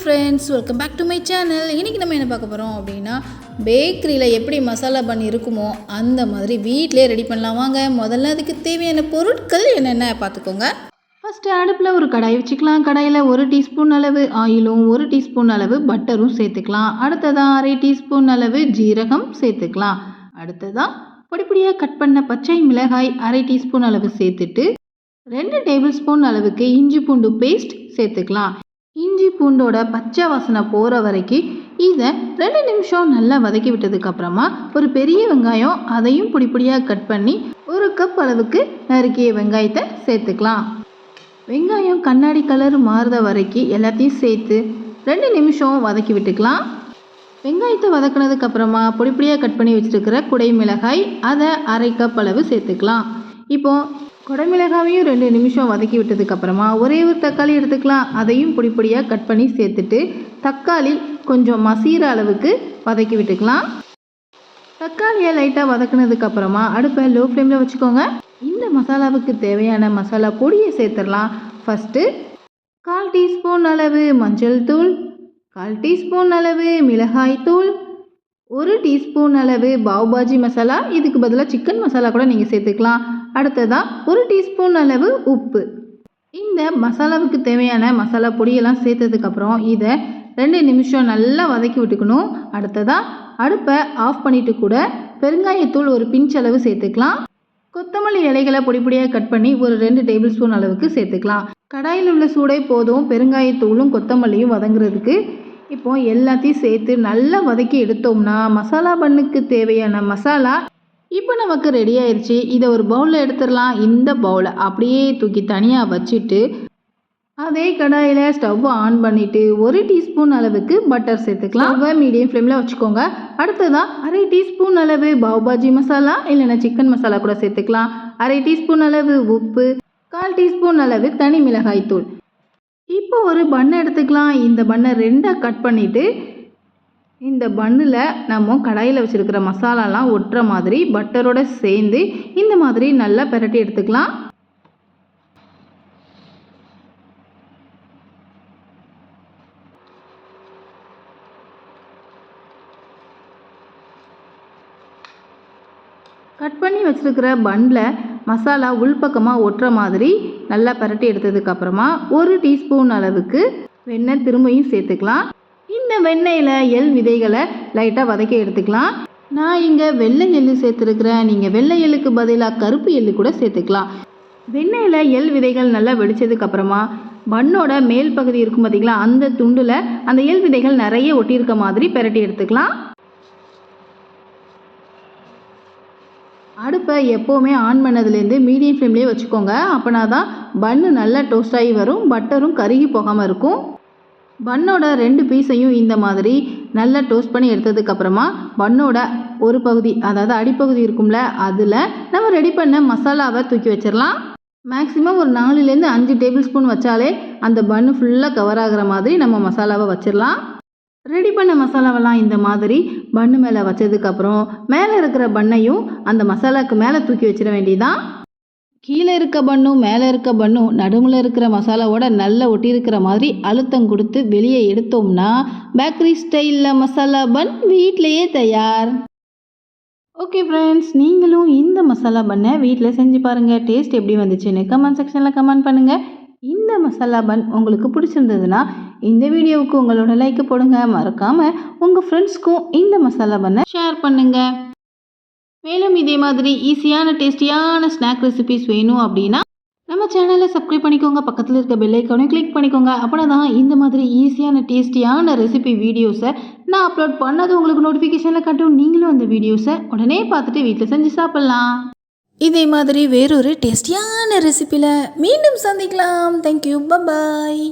Friends welcome back to my channel இன்றைக்கி நம்ம என்ன பார்க்க போகிறோம் அப்படின்னா பேக்கரியில் எப்படி மசாலா பன் இருக்குமோ அந்த மாதிரி வீட்டிலே ரெடி பண்ணலாம். வாங்க முதல்ல அதுக்கு தேவையான பொருட்கள் என்னென்ன பார்த்துக்கோங்க. ஃபஸ்ட்டு அடுப்பில் ஒரு கடாய் வச்சுக்கலாம். கடாயில் ஒரு டீஸ்பூன் அளவு ஆயிலும் ஒரு டீஸ்பூன் அளவு பட்டரும் சேர்த்துக்கலாம். அடுத்ததாக அரை டீஸ்பூன் அளவு ஜீரகம் சேர்த்துக்கலாம். அடுத்ததாக பொடிப்பொடியாக கட் பண்ண பச்சை மிளகாய் அரை டீஸ்பூன் அளவு சேர்த்துட்டு ரெண்டு டேபிள் ஸ்பூன் அளவுக்கு இஞ்சி பூண்டு பேஸ்ட் சேர்த்துக்கலாம். பூண்டோட பச்சை வாசனை போகிற வரைக்கும் இதை ரெண்டு நிமிஷம் நல்லா வதக்கி விட்டதுக்கப்புறமா ஒரு பெரிய வெங்காயம் அதையும் பொடி பொடியாக கட் பண்ணி ஒரு கப் அளவுக்கு நறுக்கிய வெங்காயத்தை சேர்த்துக்கலாம். வெங்காயம் கண்ணாடி கலர் மாறுத வரைக்கும் எல்லாத்தையும் சேர்த்து ரெண்டு நிமிஷம் வதக்கி விட்டுக்கலாம். வெங்காயத்தை வதக்குனதுக்கு அப்புறமா பொடி பொடியாக கட் பண்ணி வச்சுருக்கிற குடை மிளகாய் அதை அரை கப் அளவு சேர்த்துக்கலாம். இப்போது குடமிளகாவையும் ரெண்டு நிமிஷம் வதக்கி விட்டதுக்கப்புறமா ஒரே ஒரு தக்காளி எடுத்துக்கலாம். அதையும் பொடி பொடியாக கட் பண்ணி சேர்த்துட்டு தக்காளி கொஞ்சம் மசீர அளவுக்கு வதக்கி விட்டுக்கலாம். தக்காளியை லைட்டாக வதக்குனதுக்கப்புறமா அடுப்பை லோ ஃப்ளேமில் வச்சுக்கோங்க. இந்த மசாலாவுக்கு தேவையான மசாலா பொடியை சேர்த்துடலாம். ஃபஸ்ட்டு கால் டீஸ்பூன் அளவு மஞ்சள் தூள் கால் டீஸ்பூன் அளவு மிளகாய் தூள் ஒரு டீஸ்பூன் அளவு பாவுபாஜி மசாலா. இதுக்கு பதிலாக சிக்கன் மசாலா கூட நீங்கள் சேர்த்துக்கலாம். அடுத்ததாக ஒரு டீஸ்பூன் அளவு உப்பு. இந்த மசாலாவுக்கு தேவையான மசாலா பொடியெல்லாம் சேர்த்ததுக்கப்புறம் இதை ரெண்டு நிமிஷம் நல்லா வதக்கி விட்டுக்கணும். அடுத்ததாக அடுப்பை ஆஃப் பண்ணிட்டு கூட பெருங்காயத்தூள் ஒரு பிஞ்ச் அளவு சேர்த்துக்கலாம். கொத்தமல்லி இலைகளை பொடி பொடியாக கட் பண்ணி ஒரு ரெண்டு டேபிள் ஸ்பூன் அளவுக்கு சேர்த்துக்கலாம். கடாயில் உள்ள சூடே போதும் பெருங்காயத்தூளும் கொத்தமல்லியும் வதங்குறதுக்கு. இப்போ எல்லாத்தையும் சேர்த்து நல்லா வதக்கி எடுத்தோம்னா மசாலா பண்ணுக்கு தேவையான மசாலா இப்போ நமக்கு ரெடி ஆயிடுச்சு இதை ஒரு பவுலில் எடுத்துடலாம். இந்த பவுலை அப்படியே தூக்கி தனியாக வச்சுட்டு அதே கடாயில் ஸ்டவ் ஆன் பண்ணிவிட்டு ஒரு டீஸ்பூன் அளவுக்கு பட்டர் சேர்த்துக்கலாம். ஸ்டவ்வை மீடியம் ஃப்ளேமில் வச்சுக்கோங்க. அடுத்ததாக அரை டீஸ்பூன் அளவு பாவுபாஜி மசாலா இல்லைன்னா சிக்கன் மசாலா கூட சேர்த்துக்கலாம். அரை டீஸ்பூன் அளவு உப்பு கால் டீஸ்பூன் அளவு தனி மிளகாய் தூள் இப்போ ஒரு பண்ணை எடுத்துக்கலாம். இந்த பண்ணை ரெண்டாக கட் பண்ணிவிட்டு இந்த பண்ணில் நம்ம கடாயில் வச்சுருக்கிற மசாலாலாம் ஒட்டுற மாதிரி பட்டரோட சேர்ந்து இந்த மாதிரி நல்லா பிரட்டி எடுத்துக்கலாம். கட் பண்ணி வச்சுருக்கிற பன்னில் மசாலா உள்பக்கமாக ஒட்டுற மாதிரி நல்லா பரட்டி எடுத்ததுக்கப்புறமா ஒரு டீஸ்பூன் அளவுக்கு வெண்ணெய் திரும்பியும் சேர்த்துக்கலாம். இந்த வெண்ணெயில் எள் விதைகளை லைட்டாக வதக்கி எடுத்துக்கலாம். நான் இங்கே வெள்ளை எள்ளு சேர்த்துருக்குறேன். நீங்கள் வெள்ளை எள்ளுக்கு பதிலாக கருப்பு எள்ளு கூட சேர்த்துக்கலாம். வெண்ணெயில் எள் விதைகள் நல்லா வெடிச்சதுக்கப்புறமா மண்ணோட மேல் பகுதி இருக்கும் பார்த்தீங்களா அந்த துண்டில் அந்த எள் விதைகள் நிறைய ஒட்டியிருக்க மாதிரி பிரட்டி எடுத்துக்கலாம். அடுப்பை எப்போவுமே ஆன் பண்ணதுலேருந்து மீடியம் ஃப்ளேம்லேயே வச்சுக்கோங்க. அப்போனா தான் பன்னு நல்லா டோஸ்ட் ஆகி வரும் பட்டரும் கருகி போகாமல் இருக்கும். பன்னோட ரெண்டு பீஸையும் இந்த மாதிரி நல்லா டோஸ்ட் பண்ணி எடுத்ததுக்கப்புறமா பன்னோட ஒரு பகுதி அதாவது அடிப்பகுதி இருக்கும்ல அதில் நம்ம ரெடி பண்ண மசாலாவை தூக்கி வச்சிடலாம். மேக்ஸிமம் ஒரு நாலுலேருந்து அஞ்சு டேபிள் ஸ்பூன் வச்சாலே அந்த பன்னு ஃபுல்லாக கவர் ஆகிற மாதிரி நம்ம மசாலாவை வச்சிடலாம். ரெடி பண்ண மசாலாவெல்லாம் இந்த மாதிரி பன்னு மேலே வச்சதுக்கப்புறம் மேலே இருக்கிற பண்ணையும் அந்த மசாலாவுக்கு மேலே தூக்கி வச்சிட வேண்டியதான் கீழே இருக்க பண்ணும் மேலே இருக்க பண்ணும் நடுவில் இருக்கிற மசாலாவோட நல்லா ஒட்டியிருக்கிற மாதிரி அழுத்தம் கொடுத்து வெளியே எடுத்தோம்னா பேக்கரி ஸ்டைலில் மசாலா பன் வீட்டிலையே தயார். ஓகே ஃப்ரெண்ட்ஸ் நீங்களும் இந்த மசாலா பண்ணை வீட்டில் செஞ்சு பாருங்கள் டேஸ்ட் எப்படி வந்துச்சுன்னு கமெண்ட் செக்ஷனில் கமெண்ட் பண்ணுங்கள் இந்த மசாலா பன் உங்களுக்கு பிடிச்சிருந்ததுன்னா இந்த வீடியோவுக்கு உங்களோட லைக்கை போடுங்க. மறக்காமல் உங்கள் ஃப்ரெண்ட்ஸ்க்கும் இந்த மசாலா பண்ணை ஷேர் பண்ணுங்கள் மேலும் இதே மாதிரி ஈஸியான டேஸ்டியான ஸ்நாக் ரெசிபிஸ் வேணும் அப்படின்னா நம்ம சேனலை சப்ஸ்கிரைப் பண்ணிக்கோங்க. பக்கத்தில் இருக்க பெல் கிளிக் பண்ணிக்கோங்க. அப்படின்னா தான் இந்த மாதிரி ஈஸியான டேஸ்டியான ரெசிபி வீடியோஸை நான் அப்லோட் பண்ணது உங்களுக்கு நோட்டிஃபிகேஷனில் காட்டும். நீங்களும் அந்த வீடியோஸை உடனே பார்த்துட்டு வீட்டில் செஞ்சு சாப்பிட்லாம். இதே மாதிரி வேறொரு டேஸ்டியான ரெசிப்பியில் மீண்டும் சந்திக்கலாம். Thank you bye bye